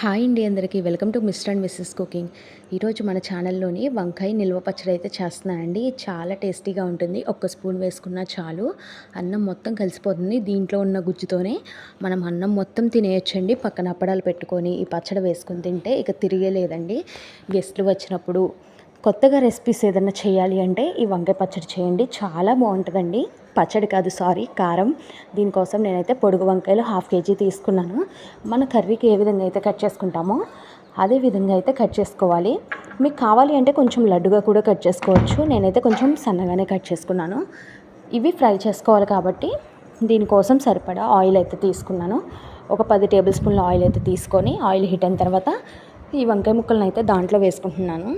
Hi అండి అందరికీ. Welcome to Mr and Mrs cooking. ఈరోజు మన ఛానల్లోని వంకాయ నిల్వ పచ్చడి అయితే చేస్తున్నానండి. చాలా టేస్టీగా ఉంటుంది. ఒక్క స్పూన్ వేసుకున్నా చాలు. అన్నం మొత్తం కలిసిపోతుంది దీంట్లో ఉన్న గుజ్జుతోనే. మనం అన్నం మొత్తం తినేయచ్చండి. పక్కన అప్పడాలు పెట్టుకొని ఈ పచ్చడి వేసుకొని తింటే ఇక తిరిగేలేదండి. గెస్ట్లు వచ్చినప్పుడు కొత్తగా రెసిపీస్ ఏదైనా చేయాలి అంటే ఈ వంకాయ పచ్చడి చేయండి. చాలా బాగుంటుందండి. పచ్చడి కాదు సారీ కారం. దీనికోసం నేనైతే పొడుగు వంకాయలు హాఫ్ కేజీ తీసుకున్నాను. మన కర్రీకి ఏ విధంగా అయితే కట్ చేసుకుంటామో అదే విధంగా అయితే కట్ చేసుకోవాలి. మీకు కావాలి అంటే కొంచెం లడ్డుగా కూడా కట్ చేసుకోవచ్చు. నేనైతే కొంచెం సన్నగానే కట్ చేసుకున్నాను. ఇవి ఫ్రై చేసుకోవాలి కాబట్టి దీనికోసం సరిపడా ఆయిల్ అయితే తీసుకున్నాను. ఒక పది టేబుల్ స్పూన్ల ఆయిల్ అయితే తీసుకొని ఆయిల్ హీట్ అయిన తర్వాత ఈ వంకాయ ముక్కలను అయితే దాంట్లో వేసుకుంటున్నాను.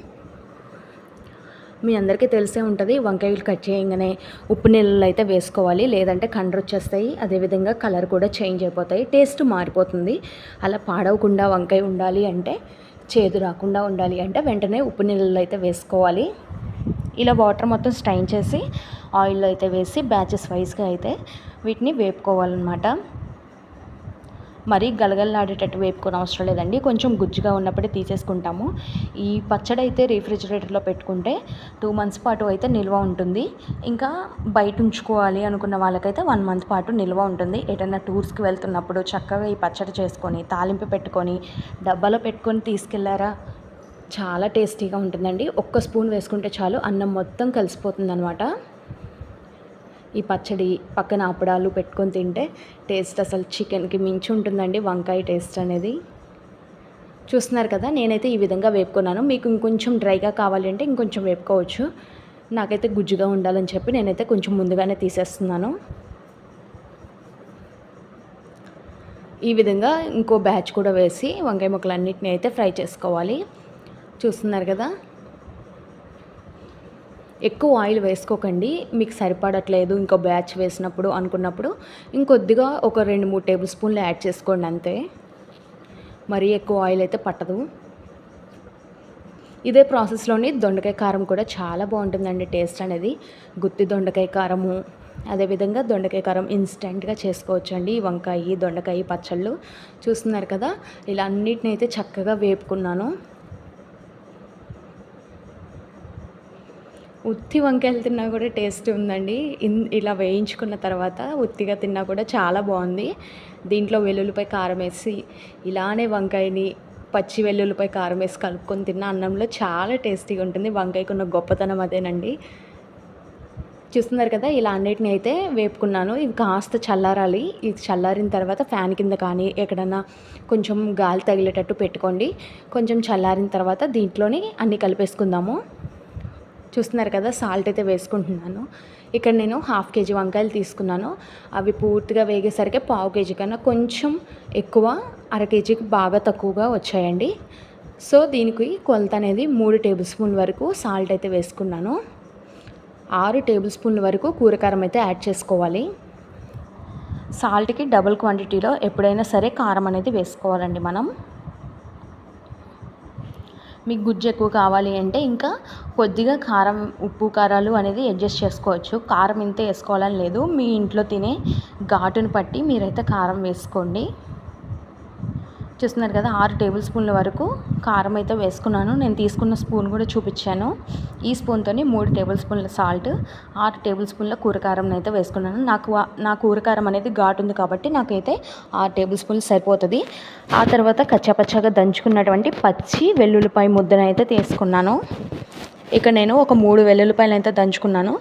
మీ అందరికీ తెలిసే ఉంటుంది. వంకాయలు కట్ చేయగానే ఉప్పు నీళ్ళు అయితే వేసుకోవాలి. లేదంటే కండ్రు వచ్చేస్తాయి అదేవిధంగా కలర్ కూడా చేంజ్ అయిపోతాయి. టేస్ట్ మారిపోతుంది. అలా పాడవకుండా వంకాయ ఉండాలి అంటే చేదు రాకుండా ఉండాలి అంటే వెంటనే ఉప్పు నీళ్ళు అయితే వేసుకోవాలి. ఇలా వాటర్ మొత్తం స్టైన్ చేసి ఆయిల్లో అయితే వేసి బ్యాచెస్ వైజ్గా అయితే వీటిని వేపుకోవాలన్నమాట. మరీ గలగలలాడేటట్టు వేపుకొని అవసరం లేదండి. కొంచెం గుజ్జుగా ఉన్నప్పుడే తీసేసుకుంటాము. ఈ పచ్చడి అయితే రీఫ్రిజిరేటర్లో పెట్టుకుంటే టూ మంత్స్ పాటు అయితే నిల్వ ఉంటుంది. ఇంకా బయట ఉంచుకోవాలి అనుకున్న వాళ్ళకైతే వన్ మంత్ పాటు నిల్వ ఉంటుంది. ఏదైనా టూర్స్కి వెళ్తున్నప్పుడు చక్కగా ఈ పచ్చడి చేసుకొని తాలింపు పెట్టుకొని డబ్బాలో పెట్టుకొని తీసుకెళ్ళారా? చాలా టేస్టీగా ఉంటుందండి. ఒక్క స్పూన్ వేసుకుంటే చాలు అన్నం మొత్తం కలిసిపోతుంది అనమాట ఈ పచ్చడి పక్కన అప్పడాలు పెట్టుకొని తింటే టేస్ట్ అసలు చికెన్కి మించి ఉంటుందండి వంకాయ టేస్ట్ అనేది. చూస్తున్నారు కదా నేనైతే ఈ విధంగా వేపుకున్నాను. మీకు ఇంకొంచెం డ్రైగా కావాలంటే ఇంకొంచెం వేపుకోవచ్చు. నాకైతే గుజ్జుగా ఉండాలని చెప్పి నేనైతే కొంచెం ముందుగానే తీసేస్తున్నాను. ఈ విధంగా ఇంకో బ్యాచ్ కూడా వేసి వంకాయ ముక్కలన్నిటిని అయితే ఫ్రై చేసుకోవాలి. చూస్తున్నారు కదా ఎక్కువ ఆయిల్ వేసుకోకండి మీకు సరిపడట్లేదు ఇంకో బ్యాచ్ వేసినప్పుడు అనుకున్నప్పుడు ఇంకొద్దిగా ఒక రెండు మూడు టేబుల్ స్పూన్లు యాడ్ చేసుకోండి అంతే. మరీ ఎక్కువ ఆయిల్ అయితే పట్టదు. ఇదే ప్రాసెస్లోని దొండకాయ కారం కూడా చాలా బాగుంటుందండి టేస్ట్ అనేది. గుత్తి దొండకాయ కారము అదేవిధంగా దొండకాయ కారం ఇన్స్టెంట్గా చేసుకోవచ్చు అండి వంకాయ దొండకాయ పచ్చళ్ళు చూస్తున్నారు కదా ఇలా అన్నిటిని అయితే చక్కగా వేపుకున్నాను. ఉత్తి వంకాయలు తిన్నా కూడా టేస్ట్ ఉందండి. ఇన్ ఇలా వేయించుకున్న తర్వాత ఉత్తిగా తిన్నా కూడా చాలా బాగుంది. దీంట్లో వెల్లుల్లిపై కారం వేసి ఇలానే వంకాయని పచ్చి వెల్లుల్లిపై కారం వేసి కలుపుకొని తిన్న అన్నంలో చాలా టేస్టీగా ఉంటుంది. వంకాయకు ఉన్న గొప్పతనం అదేనండి. చూస్తున్నారు కదా ఇలా అన్నిటిని అయితే వేపుకున్నాను. ఇవి కాస్త చల్లారాలి. ఇది చల్లారిన తర్వాత ఫ్యాన్ కింద కానీ ఎక్కడన్నా కొంచెం గాలి తగిలేటట్టు పెట్టుకోండి. కొంచెం చల్లారిన తర్వాత దీంట్లోని అన్నీ కలిపేసుకుందాము. చూస్తున్నారు కదా సాల్ట్ అయితే వేసుకుంటున్నాను. ఇక్కడ నేను హాఫ్ కేజీ వంకాయలు తీసుకున్నాను. అవి పూర్తిగా వేగేసరికి పావు కేజీ కన్నా కొంచెం ఎక్కువ అర కేజీకి బాగా తక్కువగా వచ్చాయండి. సో దీనికి కొలత అనేది మూడు టేబుల్ స్పూన్ వరకు సాల్ట్ అయితే వేసుకున్నాను. ఆరు టేబుల్ స్పూన్ల వరకు కూరకారం అయితే యాడ్ చేసుకోవాలి. సాల్ట్కి డబుల్ క్వాంటిటీలో ఎప్పుడైనా సరే కారం అనేది వేసుకోవాలండి మనం. మీకు గుజ్జు ఎక్కువ కావాలి అంటే ఇంకా కొద్దిగా కారం ఉప్పు కారాలు అనేది అడ్జస్ట్ చేసుకోవచ్చు. కారం ఇంతే వేసుకోవాలని లేదు. మీ ఇంట్లో తినే ఘాటును బట్టి మీరైతే కారం వేసుకోండి. చూస్తున్నారు కదా ఆరు టేబుల్ స్పూన్ల వరకు కారం అయితే వేసుకున్నాను. నేను తీసుకున్న స్పూన్ కూడా చూపించాను. ఈ స్పూన్తోని మూడు టేబుల్ స్పూన్ల సాల్ట్ ఆరు టేబుల్ స్పూన్ల కూరకారం అయితే వేసుకున్నాను. నాకు నా కూరకారం అనేది ఘాటు ఉంది కాబట్టి నాకైతే ఆరు టేబుల్ స్పూన్లు సరిపోతుంది. ఆ తర్వాత కచ్చాపచ్చాగా దంచుకున్నటువంటి పచ్చి వెల్లుల్లిపాయ ముద్దనైతే తీసుకున్నాను. ఇక్కడ నేను ఒక మూడు వెల్లుల్లిపాయలు అయితే దంచుకున్నాను.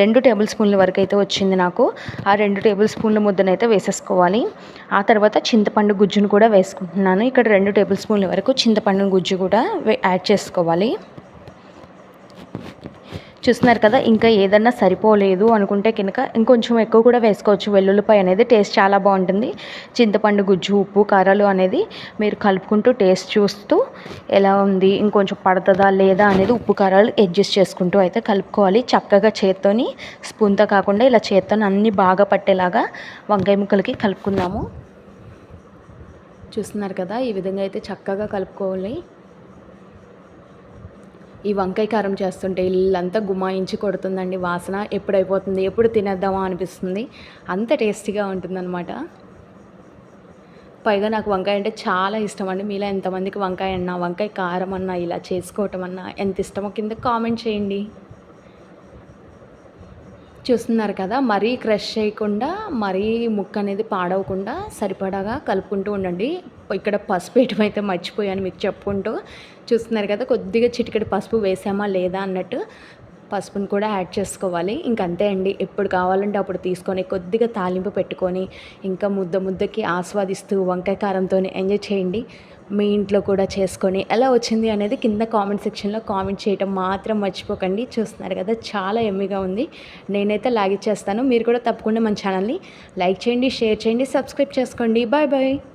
రెండు టేబుల్ స్పూన్ల వరకు అయితే వచ్చింది నాకు. ఆ రెండు టేబుల్ స్పూన్ల ముద్దనైతే వేసేసుకోవాలి. ఆ తర్వాత చింతపండు గుజ్జును కూడా వేసుకుంటున్నాను. ఇక్కడ రెండు టేబుల్ స్పూన్ల వరకు చింతపండు గుజ్జు కూడా యాడ్ చేసుకోవాలి. చూస్తున్నారు కదా ఇంకా ఏదన్నా సరిపోలేదు అనుకుంటే కనుక ఇంకొంచెం ఎక్కువ కూడా వేసుకోవచ్చు. వెల్లుల్లిపాయ అనేది టేస్ట్ చాలా బాగుంటుంది. చింతపండు గుజ్జు ఉప్పు కారాలు అనేది మీరు కలుపుకుంటూ టేస్ట్ చూస్తూ ఎలా ఉంది ఇంకొంచెం పడుతుందా లేదా అనేది ఉప్పు కారాలు అడ్జస్ట్ చేసుకుంటూ అయితే కలుపుకోవాలి. చక్కగా చేత్తోని స్పూన్తో కాకుండా ఇలా చేత్తోని అన్నీ బాగా పట్టేలాగా వంకాయ ముక్కలకి కలుపుకుందాము. చూస్తున్నారు కదా ఈ విధంగా అయితే చక్కగా కలుపుకోవాలి. ఈ వంకాయ కారం చేస్తుంటే ఇల్లంతా గుమాయించి కొడుతుందండి. వాసన ఎప్పుడు అయిపోతుంది ఎప్పుడు తినేద్దామా అనిపిస్తుంది. అంత టేస్టీగా ఉంటుందన్నమాట. పైగా నాకు వంకాయ అంటే చాలా ఇష్టం అండి మీలో ఎంతమందికి వంకాయ అన్నా వంకాయ కారం అన్నా ఇలా చేసుకోవటం అన్నా ఎంత ఇష్టమో కింద కామెంట్ చేయండి. చూస్తున్నారు కదా మరీ క్రష్ చేయకుండా మరీ ముక్క అనేది పాడవకుండా సరిపడాగా కలుపుకుంటూ ఉండండి. ఇక్కడ పసుపు వేయటం అయితే మర్చిపోయాను మీకు చెప్పుకుంటూ. చూస్తున్నారు కదా కొద్దిగా చిటికెడు పసుపు వేసామా లేదా అన్నట్టు పసుపుని కూడా యాడ్ చేసుకోవాలి. ఇంకంతే అండి ఎప్పుడు కావాలంటే అప్పుడు తీసుకొని కొద్దిగా తాలింపు పెట్టుకొని ఇంకా ముద్ద ముద్దకి ఆస్వాదిస్తూ వంకాయ కారంతో ఎంజాయ్ చేయండి. మీ ఇంట్లో కూడా చేసుకొని ఎలా వచ్చింది అనేది కింద కామెంట్ సెక్షన్లో కామెంట్ చేయటం మాత్రం మర్చిపోకండి. చూస్తున్నారు కదా చాలా ఎమ్మిగా ఉంది. నేనైతే లాగిచ్చేస్తాను. మీరు కూడా తప్పకుండా మన ఛానల్ని లైక్ చేయండి షేర్ చేయండి సబ్స్క్రైబ్ చేసుకోండి. Bye bye.